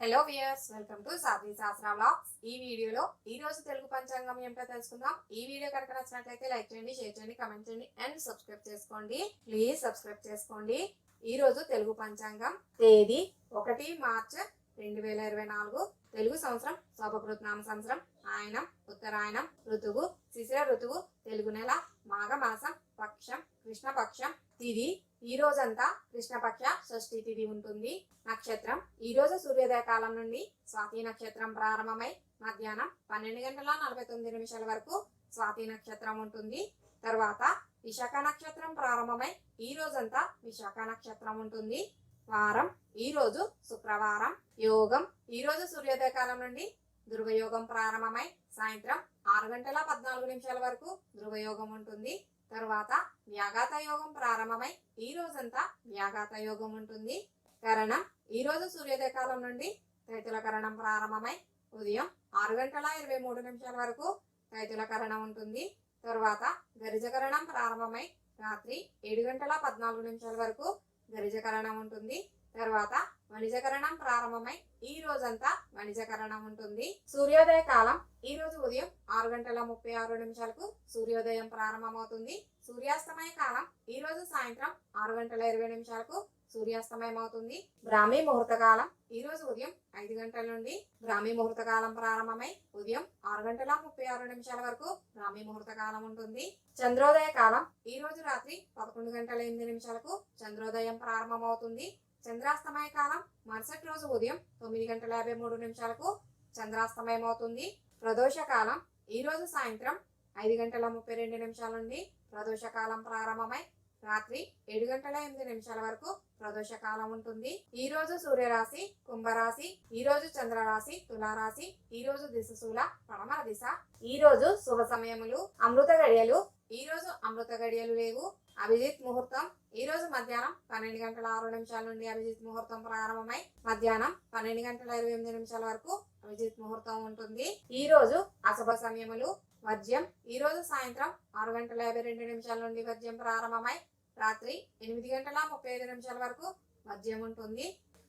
Hello viewers welcome to Sadhvi Shastra blogs ఈ వీడియోలో ఈ రోజు తెలుగు పంచాంగం ఏమిటో తెలుసుకుందాం. ఈ వీడియో కనుక నచ్చినట్లయితే లైక్ చేయండి షేర్ చేయండి కమెంట్ చేయండి అండ్ సబ్స్క్రైబ్ చేసుకోండి. ప్లీజ్ సబ్స్క్రైబ్ చేసుకోండి. ఈ రోజు తెలుగు పంచాంగం తేదీ ఒకటి మార్చ్ రెండు వేల ఇరవై నాలుగు. తెలుగు సంవత్సరం శోభకృతనామ సంవత్సరం ఆయనం ఉత్తరాయణం ఋతువు శిశిర ఋతువు తెలుగు నెల మాఘ మాసం పక్షం కృష్ణపక్షం తిది ఈ రోజంతా కృష్ణపక్ష షష్ఠి తిథి ఉంటుంది. నక్షత్రం. ఈ రోజు సూర్యోదయ కాలం నుండి స్వాతి నక్షత్రం ప్రారంభమై మధ్యాహ్నం పన్నెండు గంటల నలభై తొమ్మిది నిమిషాల వరకు స్వాతి నక్షత్రం ఉంటుంది. తర్వాత విశాఖ నక్షత్రం ప్రారంభమై ఈ రోజంతా విశాఖ నక్షత్రం ఉంటుంది. వారం. ఈ రోజు శుక్రవారం. యోగం. ఈ రోజు సూర్యోదయ కాలం నుండి దుర్వయోగం ప్రారంభమై సాయంత్రం ఆరు గంటల పద్నాలుగు నిమిషాల వరకు ధృవయోగం ఉంటుంది. తరువాత వ్యాఘాత యోగం ప్రారంభమై ఈ రోజంతా వ్యాఘాత యోగం ఉంటుంది. కరణం ఈ రోజు సూర్యోదయ కాలం నుండి తైతుల కరణం ప్రారంభమై ఉదయం ఆరు గంటల ఇరవై మూడు నిమిషాల వరకు తైతుల కరణం ఉంటుంది. తరువాత గరిజకరణం ప్రారంభమై రాత్రి ఏడు గంటల పద్నాలుగు నిమిషాల వరకు గరిజకరణం ఉంటుంది. తర్వాత వణిజకరణం ప్రారంభమై ఈ రోజంతా వణిజకరణం ఉంటుంది. సూర్యోదయ కాలం ఈ రోజు ఉదయం ఆరు గంటల ముప్పై ఆరు నిమిషాలకు సూర్యోదయం ప్రారంభమవుతుంది. సూర్యాస్తమయ కాలం ఈ రోజు సాయంత్రం ఆరు గంటల ఇరవై నిమిషాలకు సూర్యాస్తమయం అవుతుంది బ్రాహ్మీ ముహూర్త కాలం ఈ రోజు ఉదయం ఐదు గంటల నుండి బ్రాహ్మీ ముహూర్త కాలం ప్రారంభమై ఉదయం ఆరు గంటల ముప్పై ఆరు నిమిషాల వరకు బ్రాహ్మీ ముహూర్త కాలం ఉంటుంది. చంద్రోదయ కాలం ఈ రోజు రాత్రి పదకొండు గంటల ఎనిమిది నిమిషాలకు చంద్రోదయం ప్రారంభమవుతుంది. చంద్రాస్తమయ కాలం మరుసటి రోజు ఉదయం తొమ్మిది గంటల యాభై మూడు నిమిషాలకు చంద్రాస్తమయం అవుతుంది ప్రదోష కాలం ఈ రోజు సాయంత్రం ఐదు గంటల ముప్పై రెండు నిమిషాల నుండి ప్రదోష కాలం ప్రారంభమై రాత్రి ఏడు గంటల ఎనిమిది నిమిషాల వరకు ప్రదోష కాలం ఉంటుంది. ఈ రోజు సూర్యరాశి కుంభరాశి ఈ రోజు చంద్రరాశి తులారాశి ఈ రోజు దిశ శూల పడమర దిశ. ఈ రోజు శుభ సమయములు అమృత గడియలు ఈరోజు అమృత గడియలు లేవు. అభిజిత్ ముహూర్తం ఈ రోజు మధ్యాహ్నం పన్నెండు గంటల ఆరు నిమిషాల నుండి అభిజిత్ ముహూర్తం ప్రారంభమై మధ్యాహ్నం పన్నెండు గంటల ఇరవై ఎనిమిది నిమిషాల వరకు అభిజిత్ ముహూర్తం ఉంటుంది. ఈ రోజు అశుభ సమయములు వర్జ్యం. ఈ రోజు సాయంత్రం ఆరు గంటల యాభై రెండు నిమిషాల నుండి వర్జ్యం ప్రారంభమై రాత్రి ఎనిమిది గంటల ముప్పై ఐదు నిమిషాల వరకు వర్జ్యం ఉంటుంది.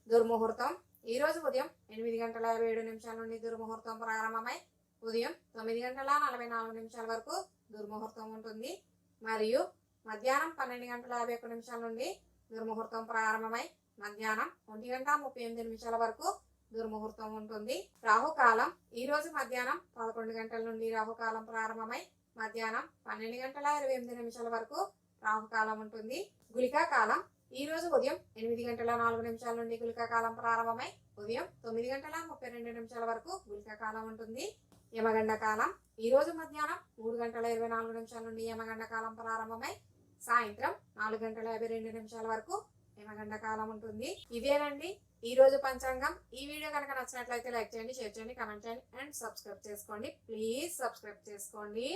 దుర్ముహూర్తం. ఈ రోజు ఉదయం ఎనిమిది గంటల యాభై ఏడు నిమిషాల నుండి దుర్ముహూర్తం ప్రారంభమై ఉదయం తొమ్మిది గంటల నలభై నాలుగు నిమిషాల వరకు దుర్ముహూర్తం ఉంటుంది. మరియు మధ్యాహ్నం పన్నెండు గంటల యాభై ఒక్క నిమిషాల నుండి దుర్ముహూర్తం ప్రారంభమై మధ్యాహ్నం ఒంటి గంట ముప్పై ఎనిమిది నిమిషాల వరకు దుర్ముహూర్తం ఉంటుంది. రాహుకాలం ఈ రోజు మధ్యాహ్నం పదకొండు గంటల నుండి రాహుకాలం ప్రారంభమై మధ్యాహ్నం పన్నెండు గంటల ఇరవై ఎనిమిది నిమిషాల వరకు రాహుకాలం ఉంటుంది. గులికా కాలం ఈ రోజు ఉదయం ఎనిమిది గంటల నాలుగు నిమిషాల నుండి గులికా కాలం ప్రారంభమై ఉదయం తొమ్మిది గంటల ముప్పై రెండు నిమిషాల వరకు గులికా కాలం ఉంటుంది. యమగండ కాలం ఈరోజు మధ్యాహ్నం మూడు గంటల ఇరవై నాలుగు నిమిషాల నుండి యమగండ కాలం ప్రారంభమై సాయంత్రం నాలుగు గంటల యాభై రెండు నిమిషాల వరకు యమగండ కాలం ఉంటుంది. ఇదేనండి. ఈ రోజు పంచాంగం. ఈ వీడియో కనుక నచ్చినట్లయితే లైక్ చేయండి షేర్ చేయండి కమెంట్ చేయండి అండ్ సబ్స్క్రైబ్ చేసుకోండి. ప్లీజ్ సబ్స్క్రైబ్ చేసుకోండి.